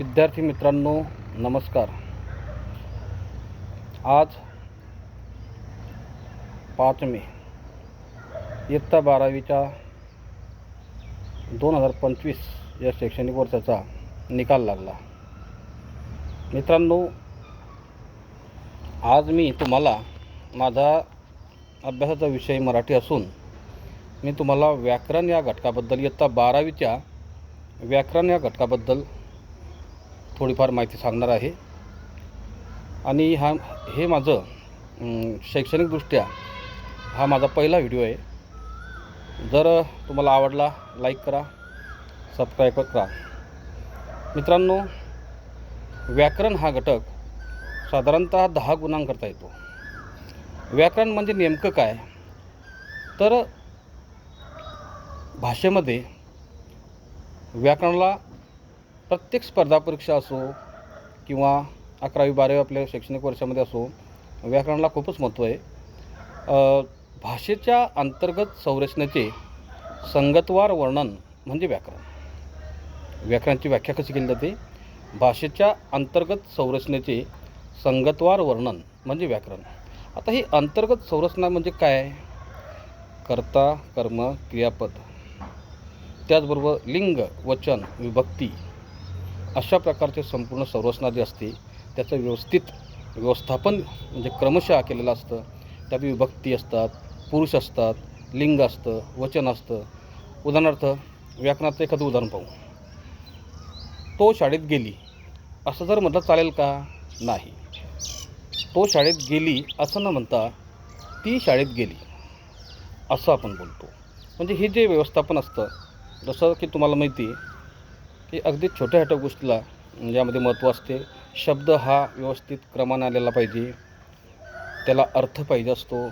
विद्यार्थी मित्रांनो नमस्कार. आज पाच मे इयत्ता बारावीच्या दोन हजार पंचवीस या शैक्षणिक वर्षाचा निकाल लागला. मित्रांनो आज मी तुम्हाला माझा अभ्यासाचा विषय मराठी असून मी तुम्हाला व्याकरण या घटकाबद्दल इयत्ता बारावीच्या व्याकरण या घटकाबद्दल थोडीफार माहिती सांगणार आहे. आणि हा हे माझं शैक्षणिकदृष्ट्या हा माझा पहिला व्हिडिओ आहे. जर तुम्हाला आवडला लाईक करा सबस्क्राईब करा. मित्रांनो व्याकरण हा घटक साधारणतः दहा गुणांकरता येतो. व्याकरण म्हणजे नेमकं काय? तर भाषेमध्ये व्याकरणाला प्रत्येक स्पर्धा परीक्षा असो किंवा अकरावी बारावी आपल्या शैक्षणिक वर्षामध्ये असो व्याकरणाला खूपच महत्त्व आहे. भाषेच्या अंतर्गत संरचनेचे संगतवार वर्णन म्हणजे व्याकरण. व्याकरणाची व्याख्या कशी केली जाते? भाषेच्या अंतर्गत संरचनेचे संगतवार वर्णन म्हणजे व्याकरण. आता ही अंतर्गत संरचना म्हणजे काय? कर्ता कर्म क्रियापद. त्याचबरोबर लिंग वचन विभक्ती अशा प्रकारचे संपूर्ण संरचना जी असते त्याचं व्यवस्थित व्यवस्थापन म्हणजे क्रमशः केलेलं असतं. त्यात विभक्ती असतात पुरुष असतात लिंग असतं वचन असतं. उदाहरणार्थ व्याकरणाचं एखादं उदाहरण पाहू. तो शाळेत गेली असं जर म्हटलं चालेल का? नाही. तो शाळेत गेली असं न म्हणता ती शाळेत गेली असं आपण बोलतो. म्हणजे हे जे व्यवस्थापन असतं जसं की तुम्हाला माहिती आहे की अगदी छोट्या छोट्या गोष्टीला ज्यामध्ये महत्त्व असते. शब्द हा व्यवस्थित क्रमाने आलेला पाहिजे. त्याला अर्थ पाहिजे असतो.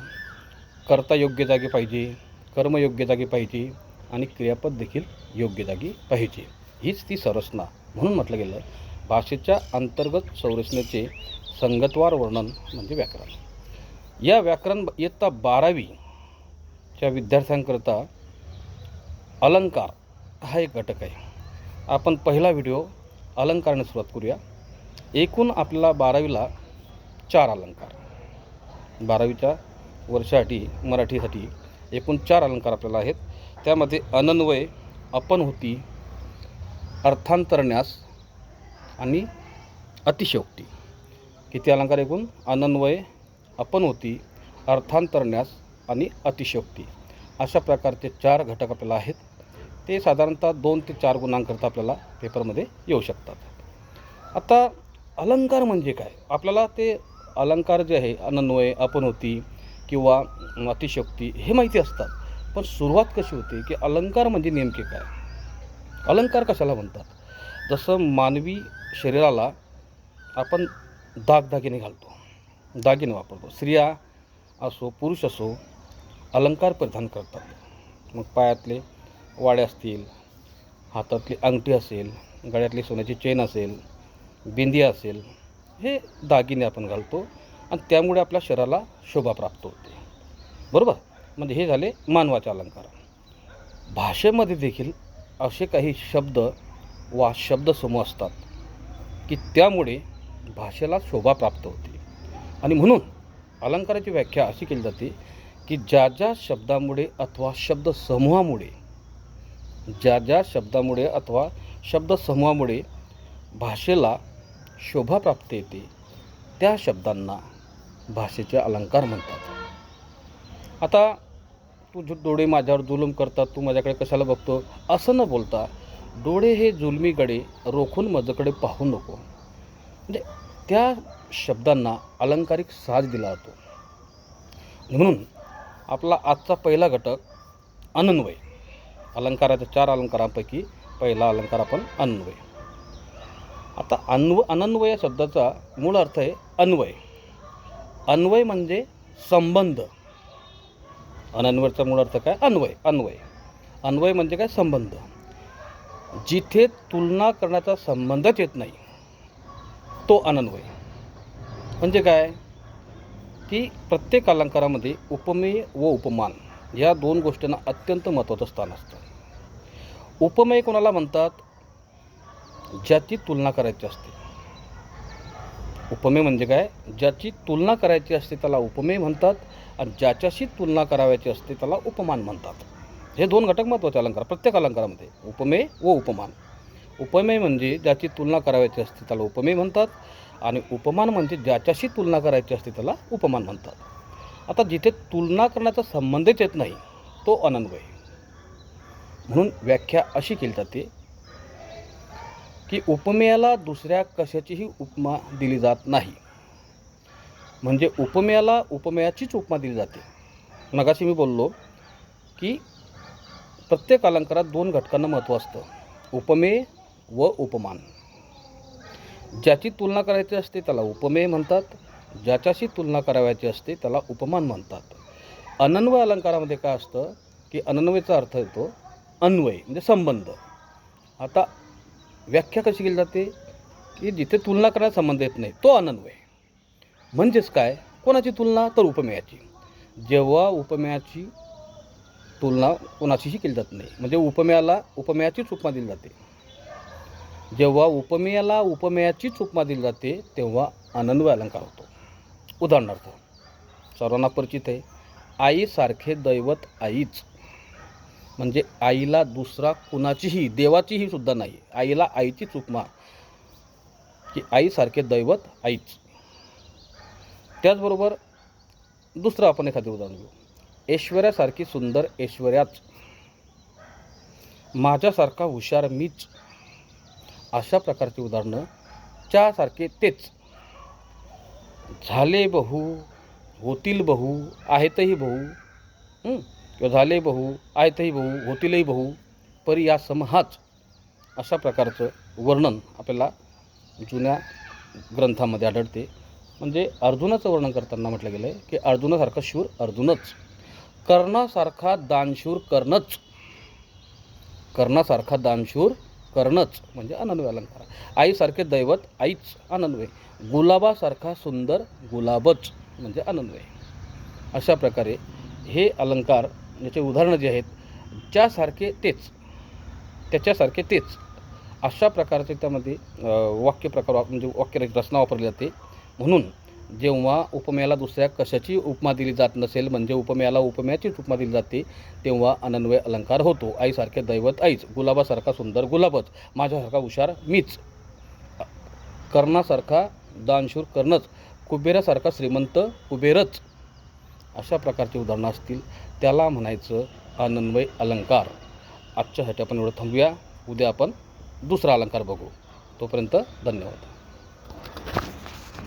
कर्ता योग्य जागी पाहिजे. कर्म योग्य जागी पाहिजे. आणि क्रियापद देखील योग्य जागी पाहिजे. हीच ती संरचना. म्हणून म्हटलं गेलं भाषेच्या अंतर्गत संरचनेचे संगतवार वर्णन म्हणजे व्याकरण. या व्याकरण इयत्ता बारावीच्या विद्यार्थ्यांकरता अलंकार हा एक घटक आहे. आपण पहिला व्हिडिओ अलंकाराने सुरुवात करूया. एकूण आपल्याला बारावीला चार अलंकार. बारावीच्या वर्षासाठी मराठीसाठी एकूण चार अलंकार आपल्याला आहेत. त्यामध्ये अनन्वय अपन होती अर्थांतरण्यास आणि अतिशयोक्ती. किती अलंकार एकूण? अनन्वय अपन होती अर्थांतरण्यास आणि अतिशयोक्ती. अशा प्रकारचे चार घटक आपल्याला आहेत. ते साधारणतः दोन ते चार गुणांकरता आपल्याला पेपरमध्ये येऊ शकतात. आता अलंकार म्हणजे काय? आपल्याला ते अलंकार जे आहे अनन्वय अपनोती किंवा अतिशक्ती हे माहिती असतात. पण सुरुवात कशी होते की अलंकार म्हणजे नेमके काय? अलंकार कशाला म्हणतात? जसं मानवी शरीराला आपण दागदागिने घालतो दागिने वापरतो. स्त्रिया असो पुरुष असो अलंकार परिधान करतात. मग पायातले वाडे असतील हातातली अंगठी असेल गळ्यातली सोन्याची चेन असेल बिंदी असेल हे दागिने आपण घालतो आणि त्यामुळे आपल्या शरीराला शोभा प्राप्त होते. बरोबर? म्हणजे हे झाले मानवाचे अलंकार. भाषेमध्ये देखील असे काही शब्द वा शब्दसमूह असतात की त्यामुळे भाषेला शोभा प्राप्त होते. आणि म्हणून अलंकाराची व्याख्या अशी केली जाते की ज्या ज्या शब्दामुळे अथवा शब्दसमूहामुळे ज्या ज्या शब्दामुळे अथवा शब्दसमूहामुळे भाषेला शोभा प्राप्त येते त्या शब्दांना भाषेचे अलंकार म्हणतात. आता तू जो डोळे माझ्यावर जुलूम करतात तू माझ्याकडे कशाला बघतो? असं न बोलता डोळे हे जुलमीकडे रोखून माझ्याकडे पाहू नको. म्हणजे त्या शब्दांना अलंकारिक साज दिला जातो. म्हणून आपला आजचा पहिला घटक अनन्वय. अलंकाराच्या चार अलंकारांपैकी पहिला अलंकार आपण अन्वय. आता अन्व अनन्वय या शब्दाचा मूळ अर्थ आहे अन्वय. अन्वय म्हणजे संबंध. अनन्वयचा मूळ अर्थ काय? अन्वय अन्वय. अन्वय म्हणजे काय? संबंध. जिथे तुलना करण्याचा संबंधच येत नाही तो अनन्वय. म्हणजे काय? की प्रत्येक अलंकारामध्ये उपमेय व उपमान. या दोन गोष्टींना अत्यंत महत्त्वाचं स्थान असतं. उपमेय कोणाला म्हणतात? ज्याची तुलना करायची असते. उपमेय म्हणजे काय? ज्याची तुलना करायची असते त्याला उपमेय म्हणतात आणि ज्याच्याशी तुलना करावयाची असते त्याला उपमान म्हणतात. हे दोन घटक महत्त्वाचे अलंकार प्रत्येक अलंकारामध्ये उपमेय व उपमान. उपमेय म्हणजे ज्याची तुलना करावयाची असते त्याला उपमेय म्हणतात आणि उपमान म्हणजे ज्याच्याशी तुलना करायची असते त्याला उपमान म्हणतात. आता जिथे तुलना करण्याचा संबंधच येत नाही तो अनन्वय म्हणून व्याख्या अशी केली जाते की उपमेयाला दुसऱ्या कशाचीही उपमा दिली जात नाही. म्हणजे उपमेयाला उपमेयाचीच उपमा दिली जाते. मगाशी मी बोललो की प्रत्येक अलंकारात दोन घटकांना महत्त्व असतं उपमेय व उपमान. ज्याची तुलना करायची असते त्याला उपमेय म्हणतात ज्याच्याशी तुलना करावयाची असते त्याला उपमान म्हणतात. अनन्वय अलंकारामध्ये काय असतं की अनन्वयचा अर्थ येतो अन्वय म्हणजे संबंध. आता व्याख्या कशी केली जाते? की जिथे तुलना करण्याचा संबंध येत नाही तो अनन्वय. म्हणजेच काय? कोणाची तुलना? तर उपमेयाची. जेव्हा उपमेयाची तुलना कोणाशीही केली जात नाही म्हणजे उपमेयाला उपमेयाचीच उपमा दिली जाते. जेव्हा उपमेयाला उपमेयाचीच उपमा दिली जाते तेव्हा अनन्वय अलंकार होतो. उदाहरणार्थ सर्वांना परिचित आहे. आईसारखे दैवत आईच. म्हणजे आईला दुसरा कुणाचीही देवाचीही सुद्धा नाही. आईला आईचीच उपमा की आईसारखे दैवत आईच. त्याचबरोबर दुसरं आपण एखादं उदाहरण घेऊ. ऐश्वर्यासारखी सुंदर ऐश्वर्याच. माझ्यासारखा हुशार मीच. अशा प्रकारची उदाहरणं च्यासारखे तेच. झाले बहू होतील बहू आहेतही बहू. किंवा झाले बहू आहेतही बहू होतीलही बहू परी या समहाच अशा प्रकारचं वर्णन आपल्याला जुन्या ग्रंथामध्ये आढळते. म्हणजे अर्जुनाचं वर्णन करताना म्हटलं गेलं आहे की अर्जुनासारखा शूर अर्जुनच. कर्णासारखा दानशूर कर्णच. कर्णासारखा दानशूर कर्णच. म्हणजे अनन्वय अलंकार. आईसारखे दैवत आईच अनन्वय गुलाबासारखा सुंदर गुलाबच म्हणजे अनन्वय अशा प्रकारे हे अलंकार याचे उदाहरणं जे आहेत ज्यासारखे तेच त्याच्यासारखे तेच. अशा प्रकारचे त्यामध्ये वाक्यप्रकार वाक्य प्रकार म्हणजे वाक्य रचना वापरली जाते. म्हणून जेव्हा उपमेयाला दुसऱ्या कशाची उपमा दिली जात नसेल म्हणजे उपमेयाला उपमेयाचीच उपमा दिली जाते तेव्हा अनन्वय अलंकार होतो. आईसारखे दैवत आईच गुलाबासारखा सुंदर गुलाबच माझ्यासारखा हुशार मीच. कर्णासारखा दानशूर कर्णच कुबेरासारखा श्रीमंत कुबेरच अशा प्रकारची उदाहरणं असतील. त्याला म्हणायचं आनंदमय अलंकार. आजच्यासाठी आपण एवढं थांबूया. उद्या आपण दुसरा अलंकार बघू. तोपर्यंत धन्यवाद.